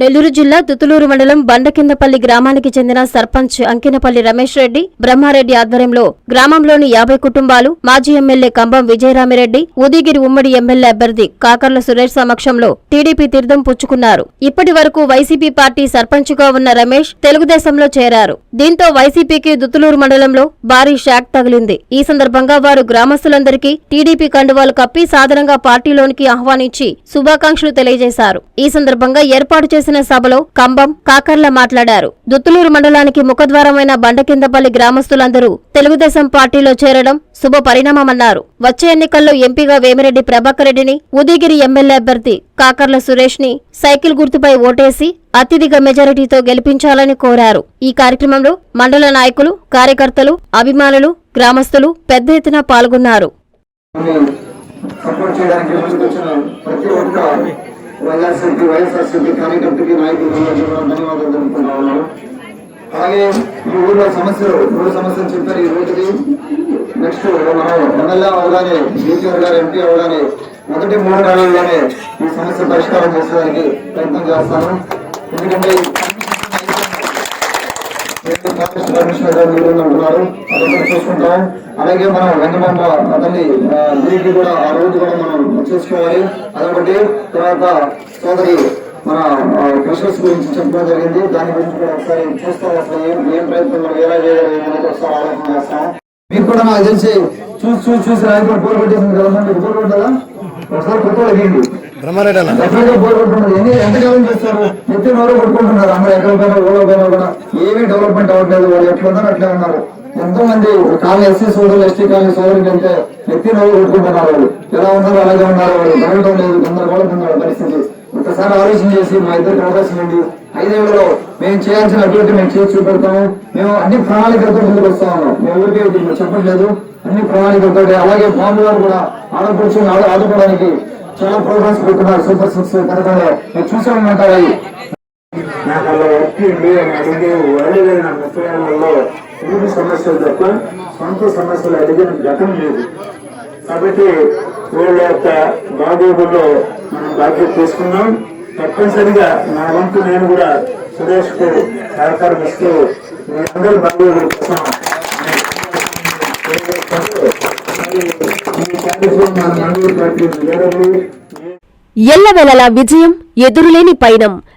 నెల్లూరు జిల్లా దుతులూరు మండలం బండకిందపల్లి గ్రామానికి చెందిన సర్పంచ్ అంకినపల్లి రమేష్ రెడ్డి బ్రహ్మారెడ్డి ఆధ్వర్యంలో గ్రామంలోని యాభై కుటుంబాలు మాజీ ఎమ్మెల్యే కంబం విజయరామిరెడ్డి ఉదిగిరి ఉమ్మడి ఎమ్మెల్యే అభ్యర్థి కాకర్ల సురేష్ సమక్షంలో టీడీపీ తీర్థం పుచ్చుకున్నారు. ఇప్పటి వరకు వైసీపీ పార్టీ సర్పంచ్గా ఉన్న రమేష్ తెలుగుదేశంలో చేరారు. దీంతో వైసీపీకి దుతులూరు మండలంలో భారీ షాక్ తగిలింది. ఈ సందర్భంగా వారు గ్రామస్తులందరికీ టీడీపీ కండువాలు కప్పి సాధారణంగా పార్టీలోనికి ఆహ్వానించి శుభాకాంక్షలు తెలియజేశారు. ఈ సందర్భంగా ఏర్పాటు చేసిన సభలో కంబం కాకర్ల మాట్లాడారు. దుత్తులూరు మండలానికి ముఖద్వారమైన బండకిందపల్లి గ్రామస్తులందరూ తెలుగుదేశం పార్టీలో చేరడం శుభ పరిణామమన్నారు వచ్చే ఎన్నికల్లో ఎంపీగా వేమిరెడ్డి ప్రభాకర్ రెడ్డిని ఉదయగిరి ఎమ్మెల్యే అభ్యర్థి కాకర్ల సురేష్ని సైకిల్ గుర్తుపై ఓటేసి అత్యధిక మెజారిటీతో గెలిపించాలని కోరారు. ఈ కార్యక్రమంలో మండల నాయకులు కార్యకర్తలు అభిమానులు గ్రామస్తులు పెద్ద ఎత్తున పాల్గొన్నారు. సపోర్ట్ చేయడానికి వైఎస్ఆర్సీపీ వైఎస్ఆర్సీపీ కార్యకర్తకి నాయకులు ధన్యవాదాలు తెలుపుకుంటా ఉన్నాను. అలాగే ఈ ఊళ్ళో సమస్యలు మూడు సమస్యలు చెప్పారు ఈ రోజుకి. నెక్స్ట్ మనం ఎమ్మెల్యే అవగానే బీసీఆర్ గారు ఎంపీ అవగానే మొదటి మూడు నెలల్లోనే ఈ సమస్య పరిష్కారం చేసేదానికి ప్రయత్నం చేస్తాను. ఎందుకంటే ఫారెస్ట్ అదే చూసుకుంటాం. అలాగే మనం వెంకటమ్మ అతన్ని దీనికి కూడా ఆ రోజు కూడా మనం చూసుకోవాలి. అదొకటి. తర్వాత సోదరి మన క్రిస్మస్ గురించి చెప్పడం జరిగింది. దాని గురించి కూడా ఒకసారి చూస్తాం అసలు ఏం ప్రయత్నం మనం ఎలా చేయాలి ఒకసారి ఆలోచన చేస్తాం. మీకు కూడా నాకు తెలిసి చూసి చూసి చూసి రాయకుండా బోర్ పెట్టేసింది కదా మీకు బోర్ పెట్టాలా? ఒకసారి కొత్త బ్రహ్మారెడ్డి అన్న. ఎంతకాలం చేస్తారు? ఎత్తి నోరు కొట్టుకుంటున్నారు. అమ్మ ఊళ్ళో కూడా ఏమీ డెవలప్మెంట్ అవ్వట్లేదు. వాళ్ళు ఎట్లా అట్లే ఉన్నారు. ఎంతో మంది కాలనీ ఎస్సీ సోదరులు ఎస్టీ కాలనీ సోదరులు అంటే ఎత్తి నోరు కొట్టుకుంటున్నారు వాళ్ళు. ఎలా ఉన్నారో? అలాగే ఉన్నారు. వాళ్ళు జరగడం లేదు. గందరగోళం ఉన్నారు పరిస్థితి. ఒకసారి ఆలోచన చేసి మా ఇద్దరికి అవకాశం ఏంటి ఐదేళ్ళలో మేము చేయాల్సిన అభివృద్ధి మేము చేసి చూపెడతాము. మేము అన్ని ప్రణాళికలతో ముందుకు వస్తా ఉన్నాం. మేము ఎవరికి చెప్పట్లేదు. అన్ని ప్రణాళికలతో అలాగే బాంబు గారు కూడా ఆడపడుచుని ఆడ ఆదుకోవడానికి చాలా ప్రోగ్రామ్స్ పెట్టున్నారు సూపర్ సిక్స్ పథకంలో మీరు చూసే ఉంటారు నాకు అలా వచ్చింది అని అడిగి అడిగిన ముసలిలో ఊరి సమస్యలు తప్ప? సొంత సమస్యలు అడిగిన గతం లేదు. కాబట్టి వీళ్ళ యొక్క బాగోగుల్లో మనం బాధ్యత తీసుకున్నాం తప్పనిసరిగా నా వంతు నేను కూడా సురేష్కు సహకారం ఇస్తూ మీ అందరి బాధ్యతల కోసం ఎల్లవేళలా విజయం ఎదురులేని పయనం.